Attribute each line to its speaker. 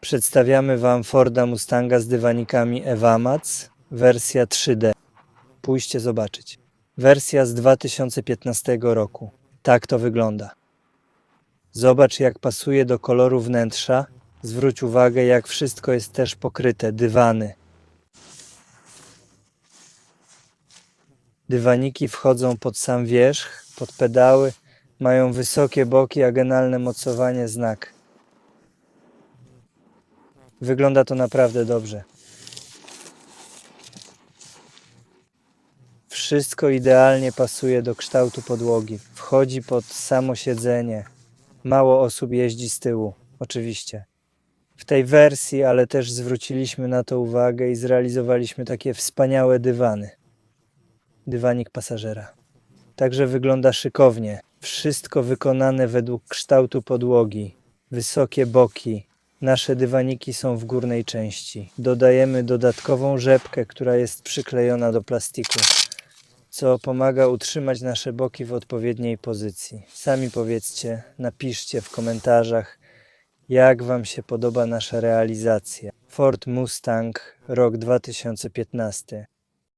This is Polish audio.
Speaker 1: Przedstawiamy Wam Forda Mustanga z dywanikami Evamax, wersja 3D. Pójście zobaczyć. Wersja z 2015 roku. Tak to wygląda. Zobacz, jak pasuje do koloru wnętrza. Zwróć uwagę, jak wszystko jest też pokryte. Dywany. Dywaniki wchodzą pod sam wierzch, pod pedały, mają wysokie boki, a genalne mocowanie znak. Wygląda to naprawdę dobrze. Wszystko idealnie pasuje do kształtu podłogi. Wchodzi pod samo siedzenie. Mało osób jeździ z tyłu, oczywiście. W tej wersji, ale też zwróciliśmy na to uwagę i zrealizowaliśmy takie wspaniałe dywany. Dywanik pasażera. Także wygląda szykownie. Wszystko wykonane według kształtu podłogi. Wysokie boki, Nasze dywaniki są w górnej części. Dodajemy dodatkową rzepkę, która jest przyklejona do plastiku, co pomaga utrzymać nasze boki w odpowiedniej pozycji. Sami powiedzcie, napiszcie w komentarzach, jak Wam się podoba nasza realizacja. Ford Mustang, rok 2015.